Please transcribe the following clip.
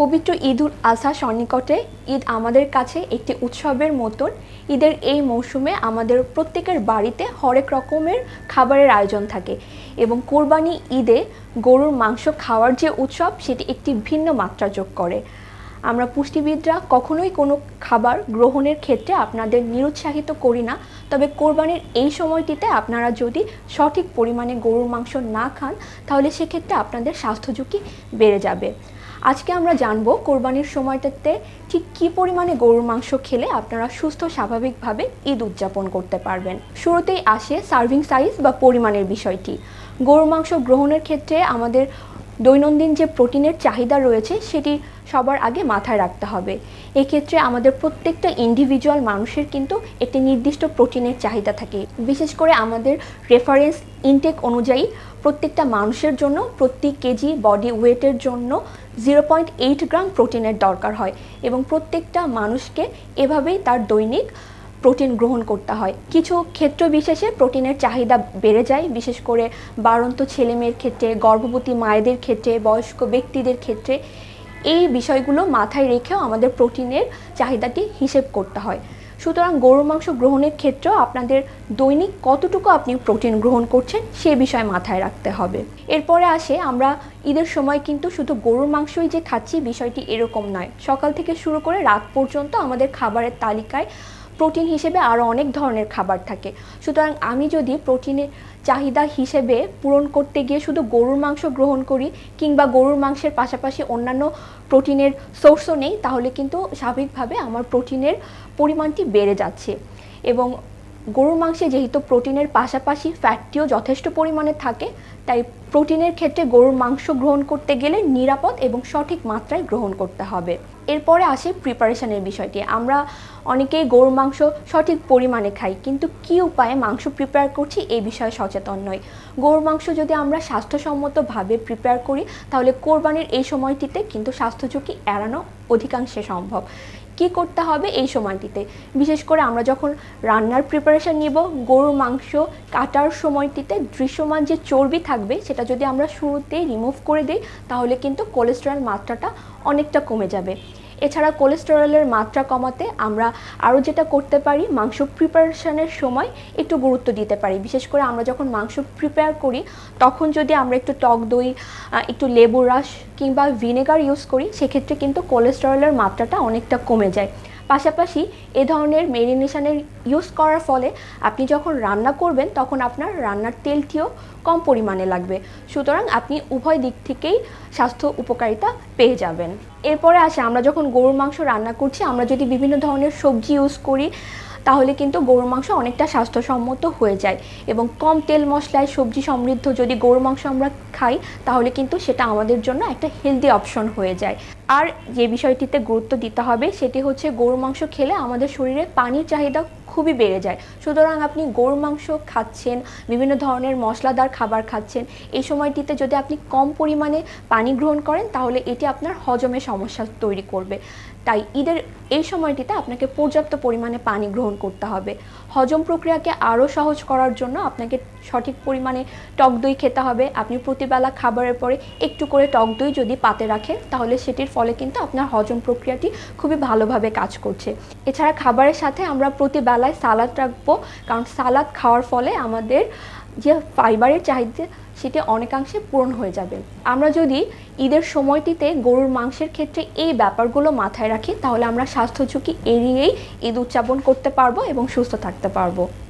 পবিত্র ঈদ উল আজহা সন্নিকটে ঈদ আমাদের কাছে একটি উৎসবের মতন। ঈদের এই মৌসুমে আমাদের প্রত্যেকের বাড়িতে হরেক রকমের খাবারের আয়োজন থাকে এবং কোরবানি ঈদে গরুর মাংস খাওয়ার যে উৎসব, সেটি একটি ভিন্ন মাত্রা যোগ করে। আমরা পুষ্টিবিদরা কখনোই কোনো খাবার গ্রহণের ক্ষেত্রে আপনাদের নিরুৎসাহিত করি না, তবে কোরবানির এই সময়টিতে আপনারা যদি সঠিক পরিমাণে গরুর মাংস না খান, তাহলে সেক্ষেত্রে আপনাদের স্বাস্থ্য ঝুঁকি বেড়ে যাবে। আজকে আমরা জানব কোরবানির সময়টাতে ঠিক কি পরিমাণে গরুর মাংস খেলে আপনারা সুস্থ, স্বাভাবিকভাবে ঈদ উদযাপন করতে পারবেন। শুরুতেই আসে সার্ভিং সাইজ বা পরিমাণের বিষয়টি। গরুর মাংস গ্রহণের ক্ষেত্রে আমাদের দৈনন্দিন যে প্রোটিনের চাহিদা রয়েছে, সেটি সবার আগে মাথায় রাখতে হবে। এক্ষেত্রে আমাদের প্রত্যেকটা ইন্ডিভিজুয়াল মানুষের কিন্তু একটি নির্দিষ্ট প্রোটিনের চাহিদা থাকে। বিশেষ করে আমাদের রেফারেন্স ইনটেক অনুযায়ী প্রত্যেকটা মানুষের জন্য প্রতি কেজি বডি ওয়েটের জন্য জিরো পয়েন্ট এইট গ্রাম প্রোটিনের দরকার হয় এবং প্রত্যেকটা মানুষকে এভাবেই তার দৈনিক প্রোটিন গ্রহণ করতে হয়। কিছু ক্ষেত্র বিশেষে প্রোটিনের চাহিদা বেড়ে যায়, বিশেষ করে বাড়ন্ত ছেলেমেয়ের ক্ষেত্রে, গর্ভবতী মায়েদের ক্ষেত্রে, বয়স্ক ব্যক্তিদের ক্ষেত্রে। এই বিষয়গুলো মাথায় রেখেও আমাদের প্রোটিনের চাহিদাটি হিসেব করতে হয়। সুতরাং গরুর মাংস গ্রহণের ক্ষেত্রেও আপনাদের দৈনিক কতটুকু আপনি প্রোটিন গ্রহণ করছেন, সে বিষয় মাথায় রাখতে হবে। এরপরে আসে আমরা ঈদের সময় কিন্তু শুধু গরুর মাংসই যে খাচ্ছি বিষয়টি এরকম নয়। সকাল থেকে শুরু করে রাত পর্যন্ত আমাদের খাবারের তালিকায় প্রোটিন হিসেবে আরও অনেক ধরনের খাবার থাকে। সুতরাং আমি যদি প্রোটিনের চাহিদা হিসেবে পূরণ করতে গিয়ে শুধু গরুর মাংস গ্রহণ করি কিংবা গরুর মাংসের পাশাপাশি অন্যান্য প্রোটিনের সোর্সও নেই, তাহলে কিন্তু স্বাভাবিকভাবে আমার প্রোটিনের পরিমাণটি বেড়ে যাচ্ছে। এবং গরুর মাংসে যেহেতু প্রোটিনের পাশাপাশি ফ্যাটটিও যথেষ্ট পরিমাণে থাকে, তাই প্রোটিনের ক্ষেত্রে গরুর মাংস গ্রহণ করতে গেলে নিরাপদ এবং সঠিক মাত্রায় গ্রহণ করতে হবে। এরপরে আসে প্রিপারেশনের বিষয়টি। আমরা অনেকেই গরুর মাংস সঠিক পরিমাণে খাই, কিন্তু কী উপায়ে মাংস প্রিপেয়ার করছি এই বিষয়ে সচেতন নয় গরুর মাংস যদি আমরা স্বাস্থ্যসম্মতভাবে প্রিপেয়ার করি, তাহলে কোরবানির এই সময়টিতে কিন্তু স্বাস্থ্য ঝুঁকি এড়ানো অধিকাংশে সম্ভব। কি করতে হবে এই সময়টিতে? বিশেষ করে আমরা যখন রান্নার প্রিপারেশান নিব, গরুর মাংস কাটার সময়টিতে দৃশ্যমান যে চর্বি থাকবে, সেটা যদি আমরা শুরুতেই রিমুভ করে দিই, তাহলে কিন্তু কোলেস্টেরল মাত্রাটা অনেকটা কমে যাবে। এছাড়া কোলেস্টেরলের মাত্রা কমাতে আমরা আরও যেটা করতে পারি, মাংস প্রিপারেশনের সময় একটু গুরুত্ব দিতে পারি। বিশেষ করে আমরা যখন মাংস প্রিপেয়ার করি, তখন যদি আমরা একটু টক দই একটু লেবু রস কিংবা ভিনেগার ইউজ করি, সেক্ষেত্রে কিন্তু কোলেস্টেরলের মাত্রাটা অনেকটা কমে যায়। পাশাপাশি এ ধরনের মেরিনেশনের ইউজ করার ফলে আপনি যখন রান্না করবেন, তখন আপনার রান্নার তেলটিও কম পরিমাণে লাগবে। সুতরাং আপনি উভয় দিক থেকেই স্বাস্থ্য উপকারিতা পেয়ে যাবেন। এরপরে আসে আমরা যখন গরুর মাংস রান্না করছি, আমরা যদি বিভিন্ন ধরনের সবজি ইউজ করি তাহলে কিন্তু গরুর মাংস অনেকটা স্বাস্থ্যসম্মত হয়ে যায়। এবং কম তেল মশলায় সবজি সমৃদ্ধ যদি গরুর মাংস আমরা খাই, তাহলে কিন্তু সেটা আমাদের জন্য একটা হেলদি অপশন হয়ে যায়। আর যে বিষয়টিতে গুরুত্ব দিতে হবে, সেটি হচ্ছে গরুর মাংস খেলে আমাদের শরীরে পানির চাহিদা খুবই বেড়ে যায়। সুতরাং আপনি গরুর মাংস খাচ্ছেন, বিভিন্ন ধরনের মশলাদার খাবার খাচ্ছেন, এই সময়টিতে যদি আপনি কম পরিমাণে পানি গ্রহণ করেন, তাহলে এটি আপনার হজমে সমস্যা তৈরি করবে। তাই ঈদের এই সময়টিতে আপনাকে পর্যাপ্ত পরিমাণে পানি গ্রহণ করতে হবে। হজম প্রক্রিয়াকে আরও সহজ করার জন্য আপনাকে সঠিক পরিমাণে টক দই খেতে হবে। আপনি প্রতিবেলা খাবারের পরে একটু করে টক দই যদি পাতে রাখেন, তাহলে সেটির ফলে কিন্তু আপনার হজম প্রক্রিয়াটি খুবই ভালোভাবে কাজ করছে। এছাড়া খাবারের সাথে আমরা প্রতিবেলায় সালাদ রাখব। কারণ সালাদ খাওয়ার ফলে আমাদের যে ফাইবারের চাহিদা, সেটি অনেকাংশে পূরণ হয়ে যাবে। আমরা যদি ঈদের সময়টিতে গরুর মাংসের ক্ষেত্রে এই ব্যাপারগুলো মাথায় রাখি, তাহলে আমরা স্বাস্থ্য ঝুঁকি এড়িয়েই ঈদ উদযাপন করতে পারব এবং সুস্থ থাকতে পারব।